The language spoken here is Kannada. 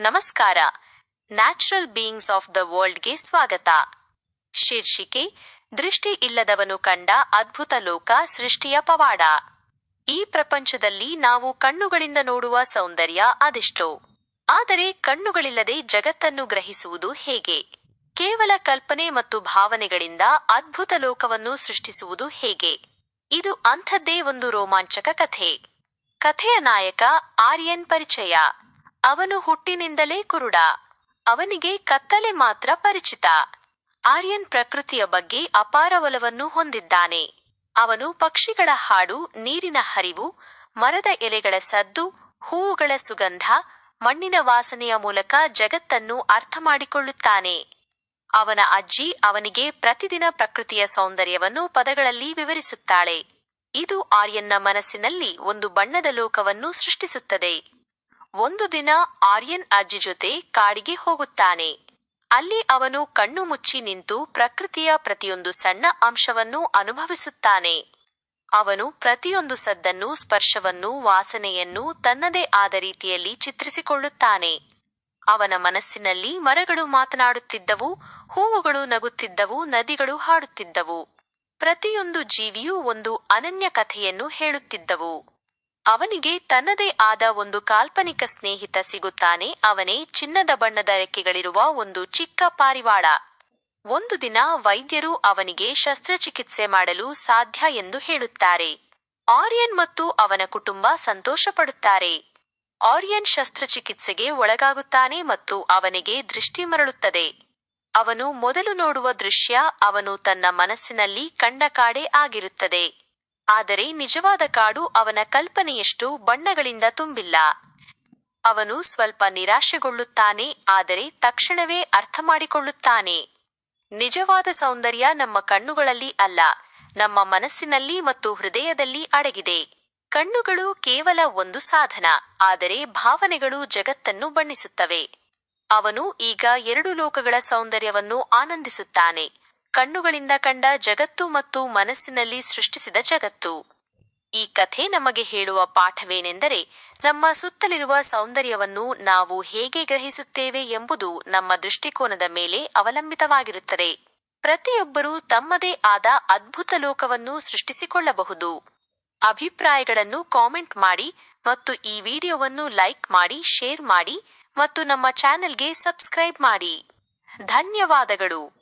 ನಮಸ್ಕಾರ. ನ್ಯಾಚುರಲ್ ಬೀಯಿಂಗ್ಸ್ ಆಫ್ ದ ವರ್ಲ್ಡ್ಗೆ ಸ್ವಾಗತ. ಶೀರ್ಷಿಕೆ, ದೃಷ್ಟಿ ಇಲ್ಲದವನು ಕಂಡ ಅದ್ಭುತ ಲೋಕ ಸೃಷ್ಟಿಯ ಪವಾಡ. ಈ ಪ್ರಪಂಚದಲ್ಲಿ ನಾವು ಕಣ್ಣುಗಳಿಂದ ನೋಡುವ ಸೌಂದರ್ಯ ಅದೆಷ್ಟೋ. ಆದರೆ ಕಣ್ಣುಗಳಿಲ್ಲದೆ ಜಗತ್ತನ್ನು ಗ್ರಹಿಸುವುದು ಹೇಗೆ? ಕೇವಲ ಕಲ್ಪನೆ ಮತ್ತು ಭಾವನೆಗಳಿಂದ ಅದ್ಭುತ ಲೋಕವನ್ನು ಸೃಷ್ಟಿಸುವುದು ಹೇಗೆ? ಇದು ಅಂಥದ್ದೇ ಒಂದು ರೋಮಾಂಚಕ ಕಥೆ. ಕಥೆಯ ನಾಯಕ ಆರ್ಯನ್ ಪರಿಚಯ. ಅವನು ಹುಟ್ಟಿನಿಂದಲೇ ಕುರುಡ. ಅವನಿಗೆ ಕತ್ತಲೆ ಮಾತ್ರ ಪರಿಚಿತ. ಆರ್ಯನ್ ಪ್ರಕೃತಿಯ ಬಗ್ಗೆ ಅಪಾರ ಒಲವನ್ನು ಹೊಂದಿದ್ದಾನೆ. ಅವನು ಪಕ್ಷಿಗಳ ಹಾಡು, ನೀರಿನ ಹರಿವು, ಮರದ ಎಲೆಗಳ ಸದ್ದು, ಹೂವುಗಳ ಸುಗಂಧ, ಮಣ್ಣಿನ ವಾಸನೆಯ ಮೂಲಕ ಜಗತ್ತನ್ನು ಅರ್ಥ ಮಾಡಿಕೊಳ್ಳುತ್ತಾನೆ ಅವನ ಅಜ್ಜಿ ಅವನಿಗೆ ಪ್ರತಿದಿನ ಪ್ರಕೃತಿಯ ಸೌಂದರ್ಯವನ್ನು ಪದಗಳಲ್ಲಿ ವಿವರಿಸುತ್ತಾಳೆ. ಇದು ಆರ್ಯನ್ನ ಮನಸ್ಸಿನಲ್ಲಿ ಒಂದು ಬಣ್ಣದ ಲೋಕವನ್ನು ಸೃಷ್ಟಿಸುತ್ತದೆ. ಒಂದು ದಿನ ಆರ್ಯನ್ ಅಜ್ಜಿ ಜೊತೆ ಕಾಡಿಗೆ ಹೋಗುತ್ತಾನೆ. ಅಲ್ಲಿ ಅವನು ಕಣ್ಣು ಮುಚ್ಚಿ ನಿಂತು ಪ್ರಕೃತಿಯ ಪ್ರತಿಯೊಂದು ಸಣ್ಣ ಅಂಶವನ್ನು ಅನುಭವಿಸುತ್ತಾನೆ. ಅವನು ಪ್ರತಿಯೊಂದು ಸದ್ದನ್ನು, ಸ್ಪರ್ಶವನ್ನು, ವಾಸನೆಯನ್ನು ತನ್ನದೇ ಆದ ರೀತಿಯಲ್ಲಿ ಚಿತ್ರಿಸಿಕೊಳ್ಳುತ್ತಾನೆ. ಅವನ ಮನಸ್ಸಿನಲ್ಲಿ ಮರಗಳು ಮಾತನಾಡುತ್ತಿದ್ದವು, ಹೂವುಗಳು ನಗುತ್ತಿದ್ದವು, ನದಿಗಳು ಹಾಡುತ್ತಿದ್ದವು. ಪ್ರತಿಯೊಂದು ಜೀವಿಯೂ ಒಂದು ಅನನ್ಯ ಕಥೆಯನ್ನು ಹೇಳುತ್ತಿದ್ದವು. ಅವನಿಗೆ ತನ್ನದೇ ಆದ ಒಂದು ಕಾಲ್ಪನಿಕ ಸ್ನೇಹಿತ ಸಿಗುತ್ತಾನೆ. ಅವನೇ ಚಿನ್ನದ ಬಣ್ಣದ ರೆಕ್ಕೆಗಳಿರುವ ಒಂದು ಚಿಕ್ಕ ಪಾರಿವಾಳ. ಒಂದು ದಿನ ವೈದ್ಯರು ಅವನಿಗೆ ಶಸ್ತ್ರಚಿಕಿತ್ಸೆ ಮಾಡಲು ಸಾಧ್ಯ ಎಂದು ಹೇಳುತ್ತಾರೆ. ಆರ್ಯನ್ ಮತ್ತು ಅವನ ಕುಟುಂಬ ಸಂತೋಷಪಡುತ್ತಾರೆ. ಆರ್ಯನ್ ಶಸ್ತ್ರಚಿಕಿತ್ಸೆಗೆ ಒಳಗಾಗುತ್ತಾನೆ ಮತ್ತು ಅವನಿಗೆ ದೃಷ್ಟಿ ಮರಳುತ್ತದೆ. ಅವನು ಮೊದಲು ನೋಡುವ ದೃಶ್ಯ ಅವನು ತನ್ನ ಮನಸ್ಸಿನಲ್ಲಿ ಕಂಡ ಕಾಡೇ ಆಗಿರುತ್ತದೆ. ಆದರೆ ನಿಜವಾದ ಕಾಡು ಅವನ ಕಲ್ಪನೆಯಷ್ಟು ಬಣ್ಣಗಳಿಂದ ತುಂಬಿಲ್ಲ. ಅವನು ಸ್ವಲ್ಪ ನಿರಾಶೆಗೊಳ್ಳುತ್ತಾನೆ, ಆದರೆ ತಕ್ಷಣವೇ ಅರ್ಥ ಮಾಡಿಕೊಳ್ಳುತ್ತಾನೆ ನಿಜವಾದ ಸೌಂದರ್ಯ ನಮ್ಮ ಕಣ್ಣುಗಳಲ್ಲಿ ಅಲ್ಲ, ನಮ್ಮ ಮನಸ್ಸಿನಲ್ಲಿ ಮತ್ತು ಹೃದಯದಲ್ಲಿ ಅಡಗಿದೆ. ಕಣ್ಣುಗಳು ಕೇವಲ ಒಂದು ಸಾಧನ, ಆದರೆ ಭಾವನೆಗಳು ಜಗತ್ತನ್ನು ಬಣ್ಣಿಸುತ್ತವೆ. ಅವನು ಈಗ ಎರಡು ಲೋಕಗಳ ಸೌಂದರ್ಯವನ್ನು ಆನಂದಿಸುತ್ತಾನೆ. ಕಣ್ಣುಗಳಿಂದ ಕಂಡ ಜಗತ್ತು ಮತ್ತು ಮನಸ್ಸಿನಲ್ಲಿ ಸೃಷ್ಟಿಸಿದ ಜಗತ್ತು. ಈ ಕಥೆ ನಮಗೆ ಹೇಳುವ ಪಾಠವೇನೆಂದರೆ, ನಮ್ಮ ಸುತ್ತಲಿರುವ ಸೌಂದರ್ಯವನ್ನು ನಾವು ಹೇಗೆ ಗ್ರಹಿಸುತ್ತೇವೆ ಎಂಬುದು ನಮ್ಮ ದೃಷ್ಟಿಕೋನದ ಮೇಲೆ ಅವಲಂಬಿತವಾಗಿರುತ್ತದೆ. ಪ್ರತಿಯೊಬ್ಬರೂ ತಮ್ಮದೇ ಆದ ಅದ್ಭುತ ಲೋಕವನ್ನು ಸೃಷ್ಟಿಸಿಕೊಳ್ಳಬಹುದು. ಅಭಿಪ್ರಾಯಗಳನ್ನು ಕಾಮೆಂಟ್ ಮಾಡಿ ಮತ್ತು ಈ ವಿಡಿಯೋವನ್ನು ಲೈಕ್ ಮಾಡಿ, ಶೇರ್ ಮಾಡಿ ಮತ್ತು ನಮ್ಮ ಚಾನೆಲ್ಗೆ ಸಬ್ಸ್ಕ್ರೈಬ್ ಮಾಡಿ. ಧನ್ಯವಾದಗಳು.